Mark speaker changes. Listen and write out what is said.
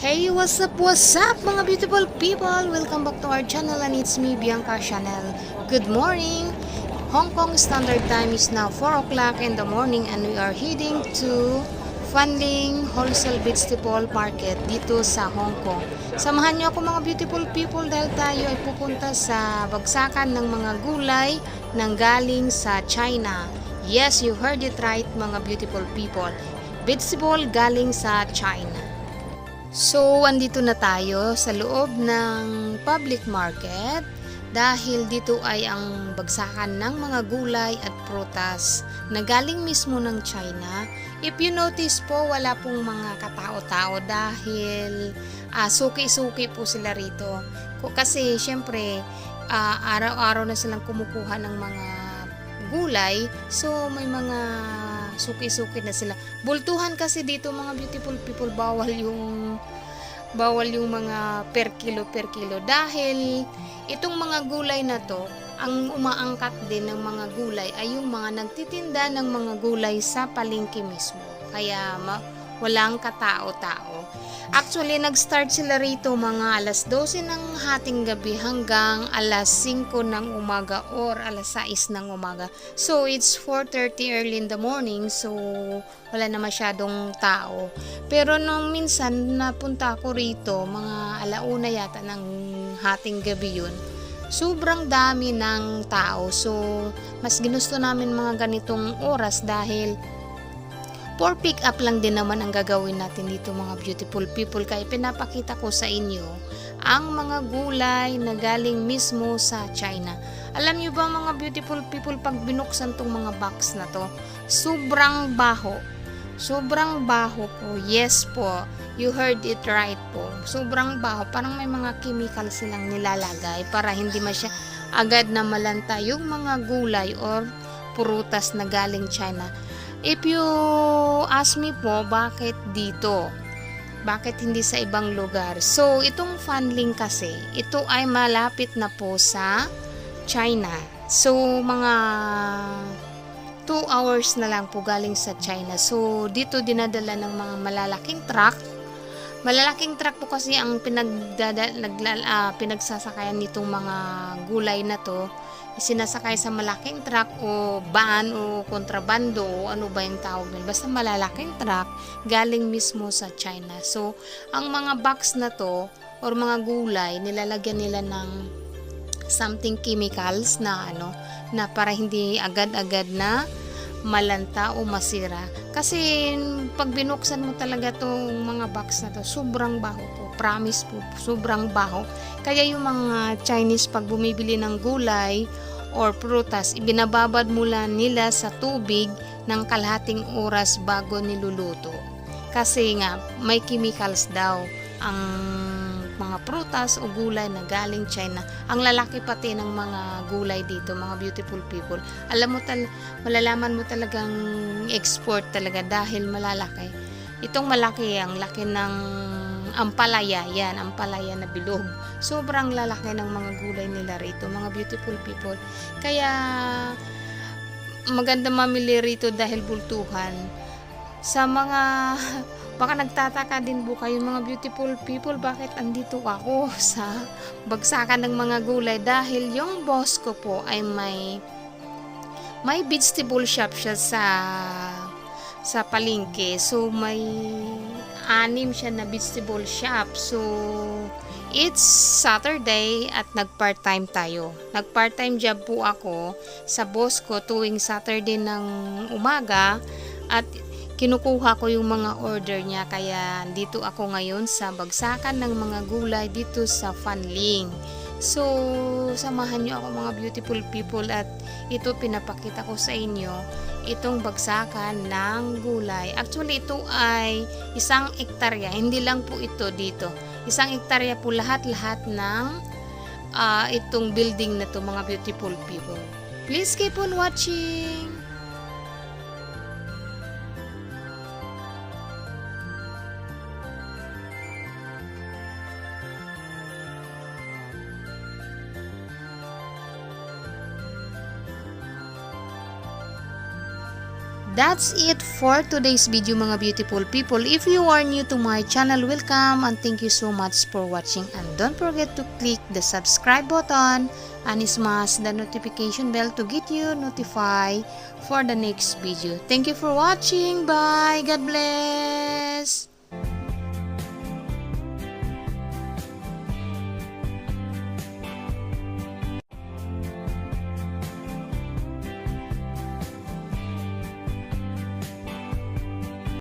Speaker 1: Hey, what's up, what's up mga beautiful people? Welcome back to our channel and it's me, Bianca Chanel. Good morning! Hong Kong Standard Time is now 4 o'clock in the morning and we are heading to Fanling Wholesale Vegetable Market dito sa Hong Kong. Samahan niyo ako mga beautiful people dahil tayo ay pupunta sa bagsakan ng mga gulay nang galing sa China. Yes, you heard it right mga beautiful people. Vegetable galing sa China. So, andito na tayo sa loob ng public market dahil dito ay ang bagsakan ng mga gulay at prutas na galing mismo ng China. If you notice po, wala pong mga katao-tao dahil ah, suki-suki po sila rito. Kasi syempre, ah, araw-araw na silang kumukuha ng mga gulay, so may mga suki-suki na sila. Bultuhan kasi dito mga beautiful people, bawal yung bawal yung mga per kilo per kilo dahil itong mga gulay na to ang umaangkat din ng mga gulay ay yung mga nagtitinda ng mga gulay sa palengke mismo kaya ma- walang katao-tao. Actually nag-start sila rito mga alas 12 ng hating gabi hanggang alas 5 ng umaga or alas 6 ng umaga. So it's 4.30 early in the morning so wala na masyadong tao. Pero nung minsan napunta ako rito, mga alauna yata ng hating gabi yun, sobrang dami ng tao. So, mas ginusto namin mga ganitong oras dahil for pick up lang din naman ang gagawin natin dito mga beautiful people. Kaya pinapakita ko sa inyo ang mga gulay na galing mismo sa China. Alam niyo ba mga beautiful people, pag binuksan tong mga box na to, sobrang baho. Sobrang baho po. Yes po. You heard it right po. Sobrang baho. Parang may mga chemical silang nilalagay para hindi masya agad na malanta yung mga gulay or prutas na galing China. If you ask me po, bakit dito? Bakit hindi sa ibang lugar? So, itong Fanling kasi, ito ay malapit na po sa China. So, mga 2 hours na lang po galing sa China. So, dito dinadala ng mga malalaking truck. Malalaking truck po kasi ang pinagdada, ah, pinagsasakayan nitong mga gulay na to. Sinasakay sa malaking truck o van o kontrabando o ano ba yung tawag nun. Basta malalaking truck galing mismo sa China. So, ang mga box na to or mga gulay, nilalagyan nila ng something chemicals na ano na para hindi agad-agad na malanta o masira. Kasi pag binuksan mo talaga tong mga box na to, sobrang baho po. Promise po, sobrang baho. Kaya yung mga Chinese pag bumibili ng gulay or prutas, ibinababad mula nila sa tubig ng kalahating oras bago niluluto. Kasi nga, may chemicals daw ang mga prutas o gulay na galing China. Ang lalaki pati ng mga gulay dito, mga beautiful people. Alam mo tal malalaman mo talagang export talaga dahil malalaki. Itong malaki, ang laki ng ampalaya, yan, ampalaya na bilog. Sobrang lalaki ng mga gulay nila rito, mga beautiful people. Kaya maganda mamili rito dahil bultuhan. Sa mga baka nagtataka din po kayo mga beautiful people bakit andito ako sa bagsakan ng mga gulay? Dahil yung boss ko po ay may may vegetable shop siya sa sa palengke. So may anim siya na vegetable shop. So it's Saturday at nag part-time tayo. Nag part-time job po ako sa boss ko tuwing Saturday ng umaga at kinukuha ko yung mga order niya kaya dito ako ngayon sa bagsakan ng mga gulay dito sa Fanling. So, samahan niyo ako mga beautiful people at ito pinapakita ko sa inyo itong bagsakan ng gulay. Actually, ito ay isang ektarya. Hindi lang po ito dito. Isang ektarya po lahat-lahat ng ah, itong building na to mga beautiful people. Please keep on watching! That's it for today's video mga beautiful people. If you are new to my channel, welcome and thank you so much for watching. And don't forget to click the subscribe button and smash the notification bell to get you notified for the next video. Thank you for watching. Bye. God bless.